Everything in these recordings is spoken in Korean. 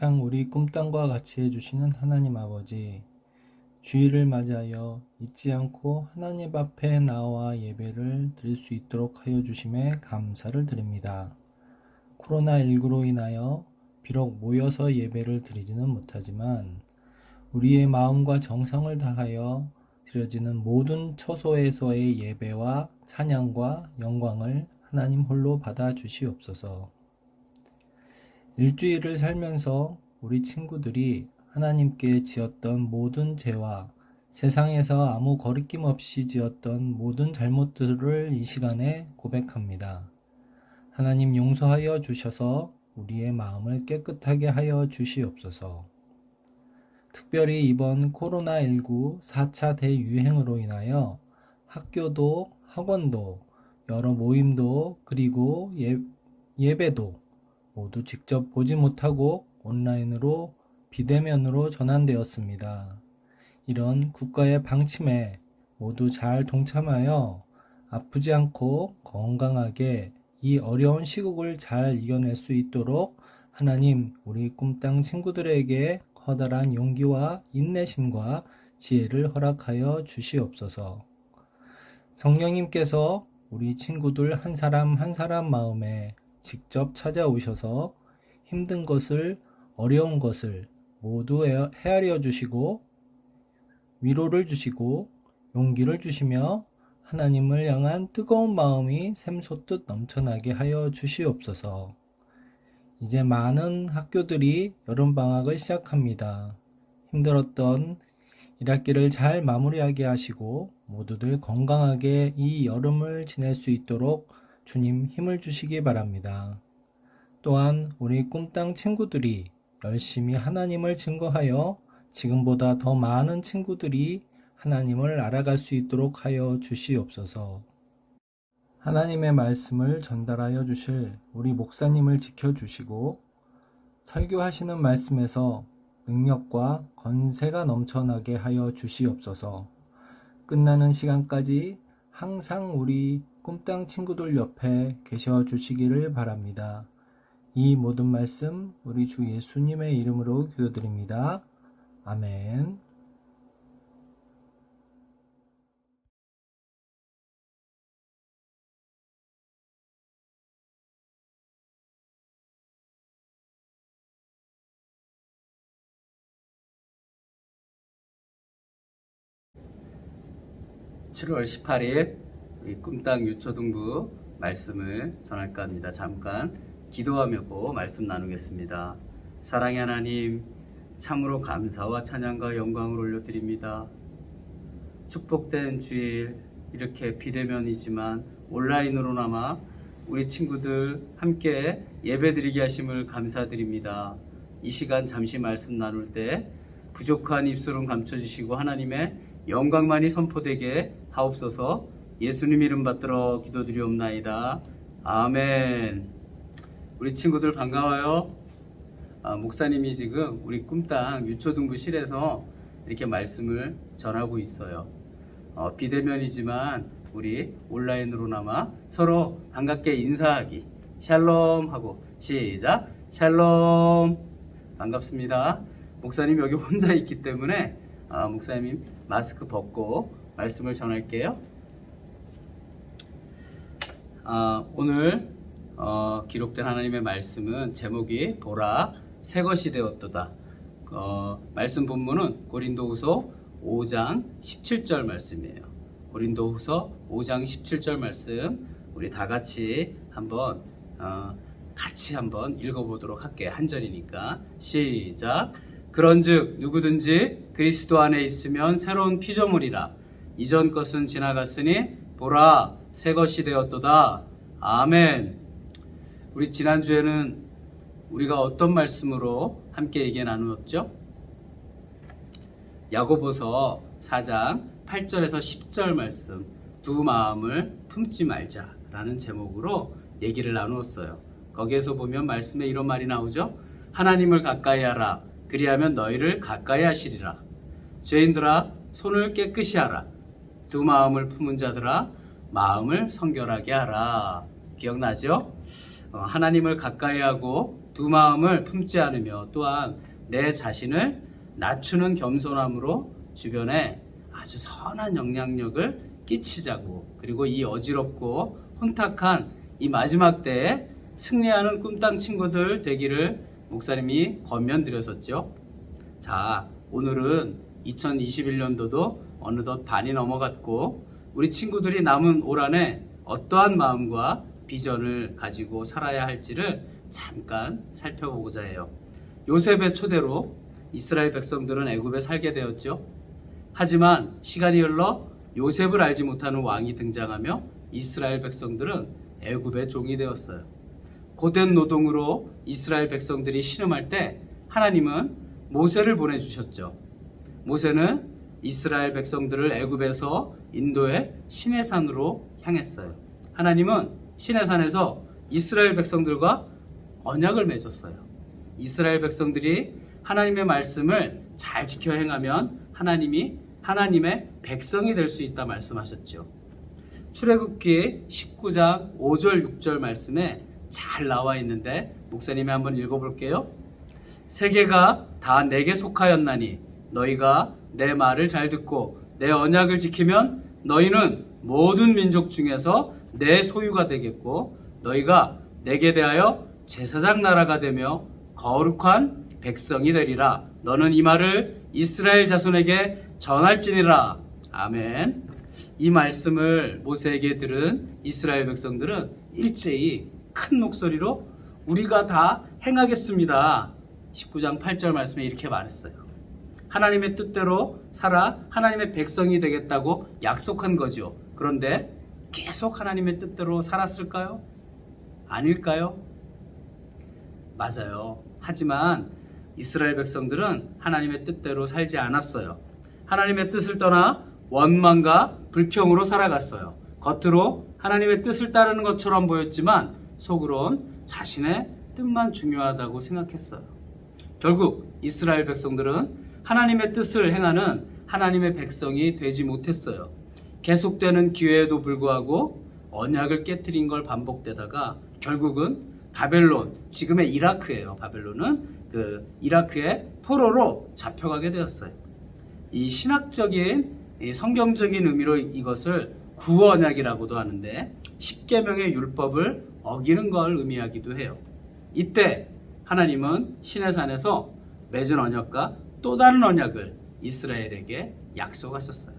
항상 우리 꿈땅과 같이 해주시는 하나님 아버지, 주일을 맞이하여 잊지 않고 하나님 앞에 나와 예배를 드릴 수 있도록 하여 주심에 감사를 드립니다. 코로나19로 인하여 비록 모여서 예배를 드리지는 못하지만 우리의 마음과 정성을 다하여 드려지는 모든 처소에서의 예배와 찬양과 영광을 하나님 홀로 받아 주시옵소서. 일주일을 살면서 우리 친구들이 하나님께 지었던 모든 죄와 세상에서 아무 거리낌 없이 지었던 모든 잘못들을 이 시간에 고백합니다. 하나님 용서하여 주셔서 우리의 마음을 깨끗하게 하여 주시옵소서. 특별히 이번 코로나19 4차 대유행으로 인하여 학교도 학원도 여러 모임도 그리고 예, 예배도 모두 직접 보지 못하고 온라인으로 비대면으로 전환되었습니다. 이런 국가의 방침에 모두 잘 동참하여 아프지 않고 건강하게 이 어려운 시국을 잘 이겨낼 수 있도록 하나님 우리 꿈땅 친구들에게 커다란 용기와 인내심과 지혜를 허락하여 주시옵소서. 성령님께서 우리 친구들 한 사람 한 사람 마음에 직접 찾아오셔서 힘든 것을 어려운 것을 모두 헤아- 헤아려 주시고 위로를 주시고 용기를 주시며 하나님을 향한 뜨거운 마음이 샘솟듯 넘쳐나게 하여 주시옵소서. 이제 많은 학교들이 여름방학을 시작합니다. 힘들었던 1학기를 잘 마무리하게 하시고 모두들 건강하게 이 여름을 지낼 수 있도록 주님 힘을 주시기 바랍니다. 또한 우리 꿈땅 친구들이 열심히 하나님을 증거하여 지금보다 더 많은 친구들이 하나님을 알아갈 수 있도록 하여 주시옵소서. 하나님의 말씀을 전달하여 주실 우리 목사님을 지켜주시고 설교하시는 말씀에서 능력과 건세가 넘쳐나게 하여 주시옵소서. 끝나는 시간까지 항상 우리 꿈땅 친구들 옆에 계셔 주시기를 바랍니다. 이 모든 말씀 우리 주 예수님의 이름으로 기도드립니다. 아멘. 칠월 18일 꿈땅 유초등부 말씀을 전할까 합니다. 잠깐 기도하며 고 말씀 나누겠습니다. 사랑의 하나님, 참으로 감사와 찬양과 영광을 올려드립니다. 축복된 주일 이렇게 비대면이지만 온라인으로나마 우리 친구들 함께 예배드리게 하심을 감사드립니다. 이 시간 잠시 말씀 나눌 때 부족한 입술은 감춰주시고 하나님의 영광만이 선포되게 하옵소서 예수님 이름 받들어 기도드리옵나이다. 아멘. 우리 친구들 반가워요. 아, 목사님이 지금 우리 꿈땅 유초등부실에서 이렇게 말씀을 전하고 있어요. 어, 비대면이지만 우리 온라인으로나마 서로 반갑게 인사하기. 샬롬 하고 시작. 샬롬. 반갑습니다. 목사님 여기 혼자 있기 때문에 아, 목사님 마스크 벗고 말씀을 전할게요. 아, 오늘 어, 기록된 하나님의 말씀은 제목이 보라 새 것이 되었도다. 어, 말씀 본문은 고린도후서 5장 17절 말씀이에요. 고린도후서 5장 17절 말씀 우리 다 같이 한번 어, 같이 한번 읽어보도록 할게요. 한 절이니까 시작. 그런즉 누구든지 그리스도 안에 있으면 새로운 피조물이라 이전 것은 지나갔으니 보라 새 것이 되었도다. 아멘. 우리 지난주에는 우리가 어떤 말씀으로 함께 얘기 나누었죠? 야고보서 4장 8절에서 10절 말씀 두 마음을 품지 말자라는 제목으로 얘기를 나누었어요. 거기에서 보면 말씀에 이런 말이 나오죠. 하나님을 가까이 하라. 그리하면 너희를 가까이 하시리라. 죄인들아 손을 깨끗이 하라. 두 마음을 품은 자들아 마음을 성결하게 하라. 기억나죠? 어, 하나님을 가까이 하고 두두 마음을 품지 않으며 또한 내 자신을 낮추는 겸손함으로 주변에 아주 선한 영향력을 끼치자고 그리고 이 어지럽고 혼탁한 이 마지막 때에 승리하는 꿈땅 친구들 되기를 목사님이 권면드렸었죠. 자, 오늘은 2021년도도 어느덧 반이 넘어갔고 우리 친구들이 남은 올 한해 어떠한 마음과 비전을 가지고 살아야 할지를 잠깐 살펴보고자 해요. 요셉의 초대로 이스라엘 백성들은 애굽에 살게 되었죠. 하지만 시간이 흘러 요셉을 알지 못하는 왕이 등장하며 이스라엘 백성들은 애굽의 종이 되었어요. 고된 노동으로 이스라엘 백성들이 신음할 때 하나님은 모세를 보내주셨죠. 모세는 이스라엘 백성들을 애굽에서 인도의 시내산으로 향했어요. 하나님은 시내산에서 이스라엘 백성들과 언약을 맺었어요. 이스라엘 백성들이 하나님의 말씀을 잘 지켜 행하면 하나님이 하나님의 백성이 될 수 있다 말씀하셨죠. 출애굽기 19장 5절 6절 말씀에 잘 나와 있는데 목사님이 한번 읽어볼게요. 세계가 다 내게 속하였나니 너희가 내 말을 잘 듣고 내 언약을 지키면 너희는 모든 민족 중에서 내 소유가 되겠고 너희가 내게 대하여 제사장 나라가 되며 거룩한 백성이 되리라. 너는 이 말을 이스라엘 자손에게 전할지니라. 아멘. 이 말씀을 모세에게 들은 이스라엘 백성들은 일제히 큰 목소리로 우리가 다 행하겠습니다. 19장 8절 말씀에 이렇게 말했어요. 하나님의 뜻대로 살아 하나님의 백성이 되겠다고 약속한 거죠. 그런데 계속 하나님의 뜻대로 살았을까요? 아닐까요? 맞아요. 하지만 이스라엘 백성들은 하나님의 뜻대로 살지 않았어요. 하나님의 뜻을 떠나 원망과 불평으로 살아갔어요. 겉으로 하나님의 뜻을 따르는 것처럼 보였지만 속으론 자신의 뜻만 중요하다고 생각했어요. 결국 이스라엘 백성들은 하나님의 뜻을 행하는 하나님의 백성이 되지 못했어요. 계속되는 기회에도 불구하고 언약을 깨뜨린 걸 반복되다가 결국은 바벨론, 지금의 이라크예요. 바벨론은 그 이라크의 포로로 잡혀가게 되었어요. 이 신학적인 이 성경적인 의미로 이것을 구언약이라고도 하는데 십계명의 율법을 어기는 걸 의미하기도 해요. 이때 하나님은 시내산에서 맺은 언약과 또 다른 언약을 이스라엘에게 약속하셨어요.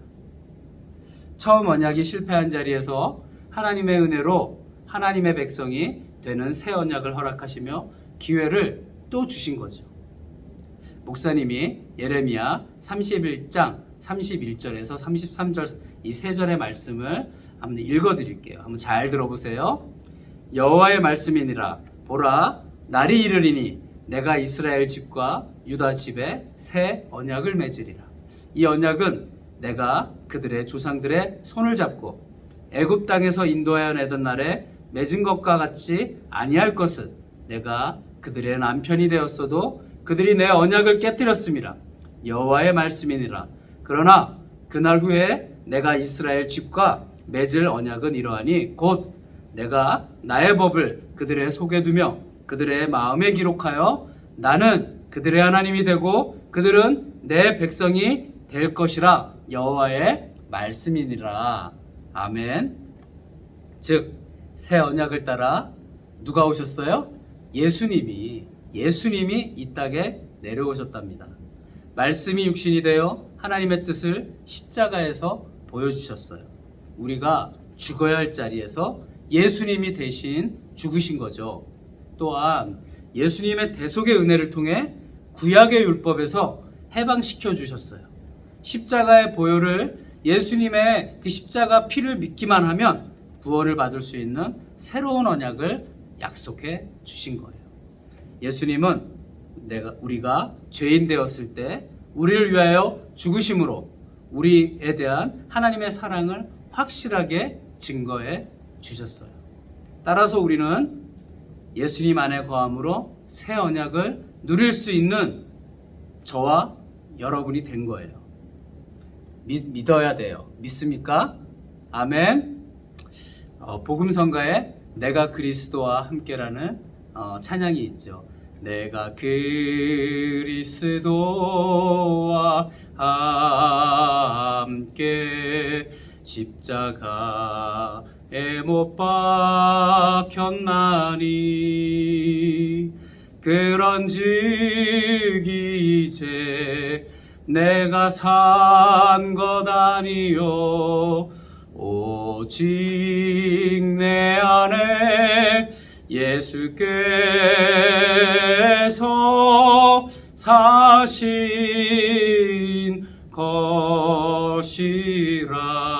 처음 언약이 실패한 자리에서 하나님의 은혜로 하나님의 백성이 되는 새 언약을 허락하시며 기회를 또 주신 거죠. 목사님이 예레미야 31장 31절에서 33절 이 세 절의 말씀을 한번 읽어 드릴게요. 한번 잘 들어보세요. 여호와의 말씀이니라 보라 날이 이르리니 내가 이스라엘 집과 유다 집에 새 언약을 맺으리라. 이 언약은 내가 그들의 조상들의 손을 잡고 애굽 땅에서 인도하여 내던 날에 맺은 것과 같이 아니할 것은 내가 그들의 남편이 되었어도 그들이 내 언약을 깨뜨렸습니다. 여호와의 말씀이니라. 그러나 그날 후에 내가 이스라엘 집과 맺을 언약은 이러하니 곧 내가 나의 법을 그들의 속에 두며 그들의 마음에 기록하여 나는 그들의 하나님이 되고 그들은 내 백성이 될 것이라 여호와의 말씀이니라. 아멘. 즉 새 언약을 따라 누가 오셨어요? 예수님이 예수님이 이 땅에 내려오셨답니다. 말씀이 육신이 되어 하나님의 뜻을 십자가에서 보여주셨어요. 우리가 죽어야 할 자리에서 예수님이 대신 죽으신 거죠. 또한 예수님의 대속의 은혜를 통해 구약의 율법에서 해방시켜 주셨어요. 십자가의 보혈을 예수님의 그 십자가 피를 믿기만 하면 구원을 받을 수 있는 새로운 언약을 약속해 주신 거예요. 예수님은 내가 우리가 죄인 되었을 때 우리를 위하여 죽으심으로 우리에 대한 하나님의 사랑을 확실하게 증거해 주셨어요. 따라서 우리는 예수님 안에 거함으로 새 언약을 누릴 수 있는 저와 여러분이 된 거예요. 믿, 믿어야 돼요. 믿습니까? 아멘. 어, 복음성가에 내가 그리스도와 함께라는 어, 찬양이 있죠. 내가 그리스도와 함께 십자가에 못 박혔나니 그런즉 이제 내가 산 것 아니요 오직 내 안에 예수께서 사신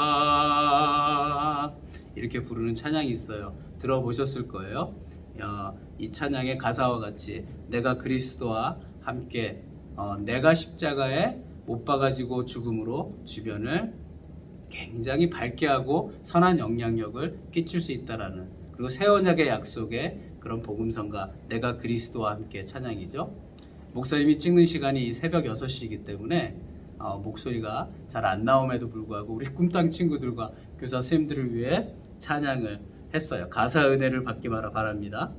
것이라 이렇게 부르는 찬양이 있어요. 들어보셨을 거예요. 어, 이 찬양의 가사와 같이 내가 그리스도와 함께 어, 내가 십자가에 못 박아지고 죽음으로 주변을 굉장히 밝게 하고 선한 영향력을 끼칠 수 있다라는 그리고 새 언약의 약속의 그런 복음성과 내가 그리스도와 함께 찬양이죠. 목사님이 찍는 시간이 이 새벽 6시이기 때문에 어, 목소리가 잘 안 나옴에도 불구하고 우리 꿈땅 친구들과 교사 선생님들을 위해 찬양을 했어요. 가사 은혜를 받기 바랍니다.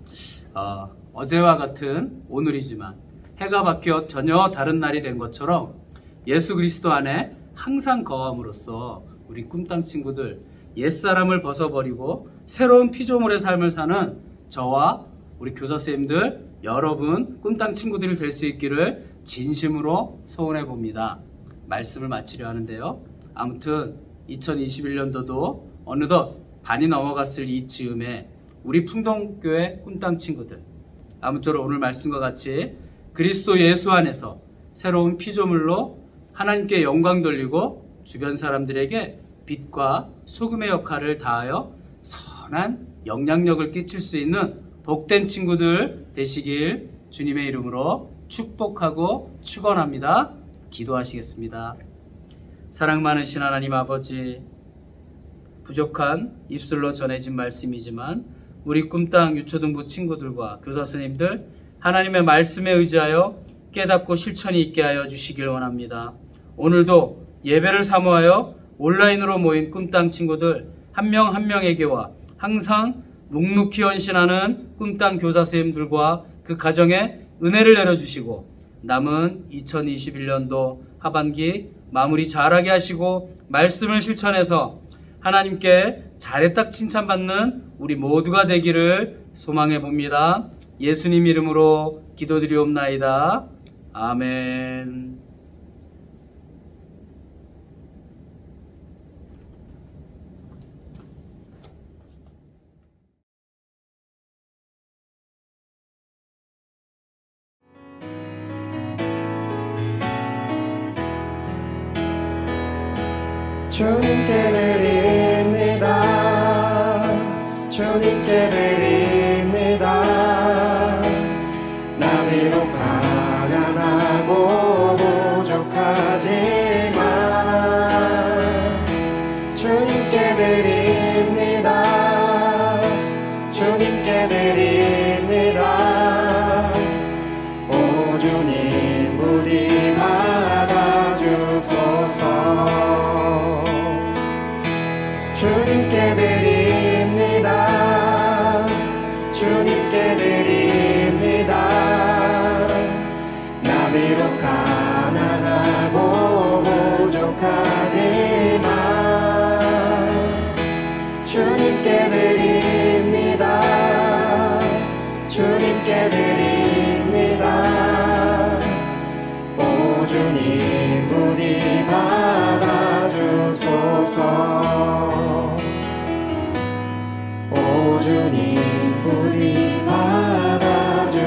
어, 어제와 같은 오늘이지만 해가 바뀌어 전혀 다른 날이 된 것처럼 예수 그리스도 안에 항상 거함으로써 우리 꿈땅 친구들 옛사람을 벗어버리고 새로운 피조물의 삶을 사는 저와 우리 교사 선생님들 여러분 꿈땅 친구들이 될 수 있기를 진심으로 소원해 봅니다. 말씀을 마치려 하는데요. 아무튼 2021년도도 어느덧 반이 넘어갔을 이 즈음에 우리 풍동교회 꿈땅 친구들 아무쪼록 오늘 말씀과 같이 그리스도 예수 안에서 새로운 피조물로 하나님께 영광 돌리고 주변 사람들에게 빛과 소금의 역할을 다하여 선한 영향력을 끼칠 수 있는 복된 친구들 되시길 주님의 이름으로 축복하고 축원합니다. 기도하시겠습니다. 사랑 많으신 하나님 아버지 부족한 입술로 전해진 말씀이지만 우리 꿈땅 유초등부 친구들과 교사 선생님들 하나님의 말씀에 의지하여 깨닫고 실천이 있게 하여 주시길 원합니다. 오늘도 예배를 사모하여 온라인으로 모인 꿈땅 친구들 한 명 한 명에게와 항상 묵묵히 헌신하는 꿈땅 교사 선생님들과 그 가정에 은혜를 내려주시고 남은 2021년도 하반기 마무리 잘하게 하시고 말씀을 실천해서 하나님께 잘했다 칭찬받는 우리 모두가 되기를 소망해 봅니다. 예수님 이름으로 기도드리옵나이다. 아멘. 주님께 나비 주님께 드립니다. 오 주님 부디 받아주소서. 오 주님 부디 받아주소서.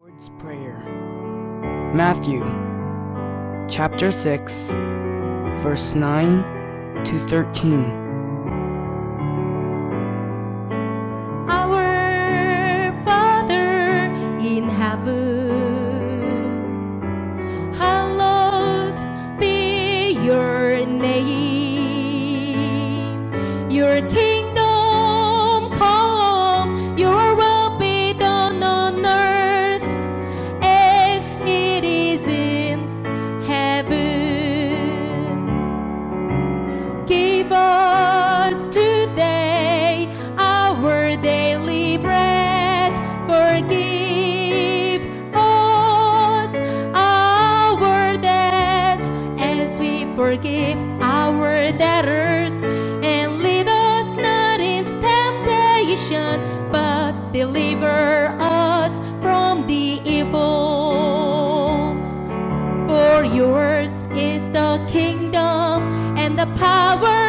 Lord's Prayer. Matthew chapter 6, verse 9 to 13. Our Father in heaven, hallowed be your name. Your yours is the kingdom and the power